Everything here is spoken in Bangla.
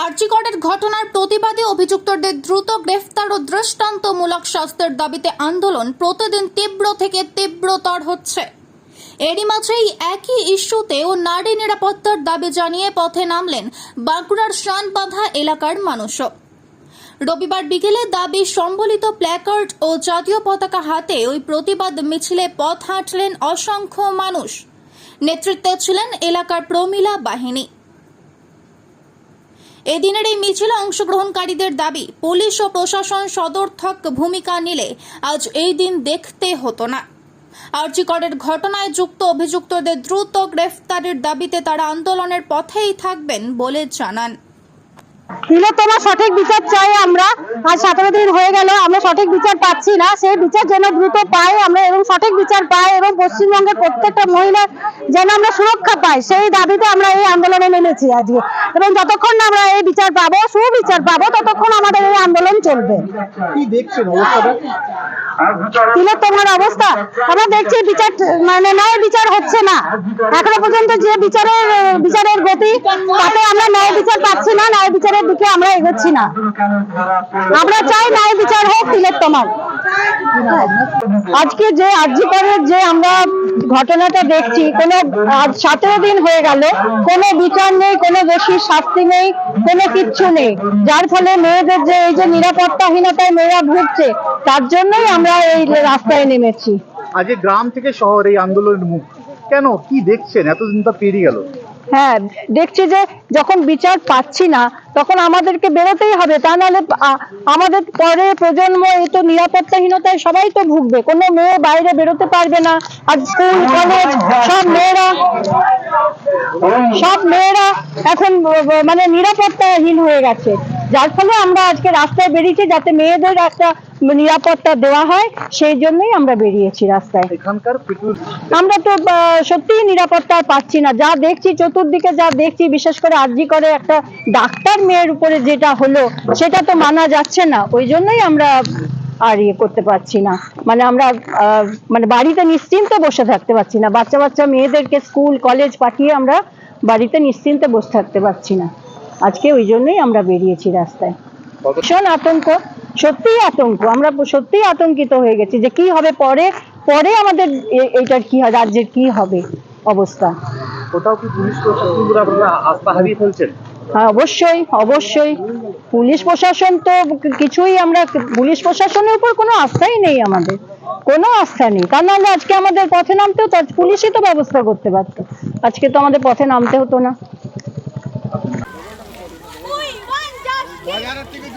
আর্চিকরের ঘটনার প্রতিবাদে অভিযুক্তদের দ্রুত গ্রেফতার ও দৃষ্টান্তমূলক শাস্তির দাবিতে আন্দোলন প্রতিদিন তীব্র থেকে তীব্রতর হচ্ছে। এরই মাঝেই একই ইস্যুতেও নারী নিরাপত্তার দাবি জানিয়ে পথে নামলেন বাঁকুড়ার শানবাঁধা এলাকার মানুষও। রবিবার বিকেলে দাবি সম্বলিত প্ল্যাকার্ড ও জাতীয় পতাকা হাতে ওই প্রতিবাদ মিছিলে পথ হাঁটলেন অসংখ্য মানুষ। নেতৃত্বে ছিলেন এলাকার প্রমিলা বাহিনী। এদিনের এই মিছিলে অংশগ্রহণকারীদের দাবি, পুলিশ ও প্রশাসন সদর্থক ভূমিকা নিলে আজ এই দিন দেখতে হতো না। আর্জিকরের ঘটনায় যুক্ত অভিযুক্তদের দ্রুত গ্রেফতারের দাবিতে তারা আন্দোলনের পথেই থাকবেন বলে জানান। দিলে সঠিক বিচার চাই আমরা। আজ সতেরো দিন হয়ে গেল, আমরা সঠিক বিচার পাচ্ছি না। সেই বিচার যেন দ্রুত পাই আমরা এবং সঠিক বিচার পাই এবং পশ্চিমবঙ্গের প্রত্যেকটা মহিলার যেন আমরা সুরক্ষা পাই, সেই দাবিতে আমরা এই আন্দোলনে নেমেছি আজকে। এবং যতক্ষণ না আমরা এই বিচার পাবো, সুবিচার পাবো, ততক্ষণ আমাদের এই আন্দোলন চলবে? কি দেখছেন দিলে তোমার অবস্থা? আমরা দেখছি বিচার মানে ন্যায় বিচার হচ্ছে না। এখনও পর্যন্ত যে বিচারের বিচারের গতি, তাতে আমরা ন্যায় বিচার পাচ্ছি না, ন্যায় বিচারের দিকে আমরা এগোচ্ছি না। আমরা চাই ন্যায় বিচার হোক তিলের তোমার। আজকে যে আর্জি করের যে আমরা ঘটনাটা দেখছি, কোনো সতেরো দিন হয়ে গেল, কোনো বিচার নেই, কোনো দোষীর শাস্তি নেই, কোনো কিচ্ছু নেই। যার ফলে মেয়েদের যে এই যে নিরাপত্তাহীনতায় মেয়েরা ভুগছে, তার জন্যই আমরা এই রাস্তায় নেমেছি। আজকে গ্রাম থেকে শহর এই আন্দোলনের মুখ। কেন? কি দেখছেন? এতদিন তো পেরিয়ে গেল। হ্যাঁ দেখছি যে যখন বিচার পাচ্ছি না, তখন আমাদেরকে বেরোতেই হবে। তা নাহলে আমাদের পরে প্রজন্ম এই তো নিরাপত্তাহীনতায় সবাই তো ভুগবে। কোনো মেয়ে বাইরে বেরোতে পারবে না। আর স্কুল, কলেজ, সব মেয়েরা সব মেয়েরা এখন মানে নিরাপত্তাহীন হয়ে গেছে। যার ফলে আমরা আজকে রাস্তায় বেরিয়েছি যাতে মেয়েদের একটা নিরাপত্তা দেওয়া হয় সেই জন্যই আমরা বেরিয়েছি রাস্তায়। আমরা তো সত্যিই নিরাপত্তা পাচ্ছি না। যা দেখছি চতুর্দিকে যা দেখছি বিশেষ করে আরজি করে একটা ডাক্তার মেয়ের উপরে যেটা হলো সেটা তো মানা যাচ্ছে না। ওই জন্যই আমরা আর ইয়ে করতে পারছি না। মানে আমরা আহ, মানে বাড়িতে নিশ্চিন্তে বসে থাকতে পারছি না। বাচ্চা বাচ্চা মেয়েদেরকে স্কুল কলেজ পাঠিয়ে আমরা বাড়িতে নিশ্চিন্তে বসে থাকতে পারছি না। আজকে ওই জন্যই আমরা বেরিয়েছি রাস্তায়। ভীষণ আতঙ্ক সত্যিই আতঙ্ক। আমরা সত্যিই আতঙ্কিত হয়ে গেছি যে কি হবে পরে পরে আমাদের এইটার কি হয় রাজ্যের কি হবে অবস্থা। কোথাও কি পুলিশ আস্থা হারিয়ে ফেলছেন? হ্যাঁ অবশ্যই অবশ্যই। পুলিশ প্রশাসন তো কিছুই আমরা পুলিশ প্রশাসনের উপর কোনো আস্থাই নেই আমাদের। কোনো আস্থা নেই। তা নাহলে আজকে আমাদের পথে নামতেও তো পুলিশই তো ব্যবস্থা করতে পারতো। আজকে তো আমাদের পথে নামতে হতো না। থেকে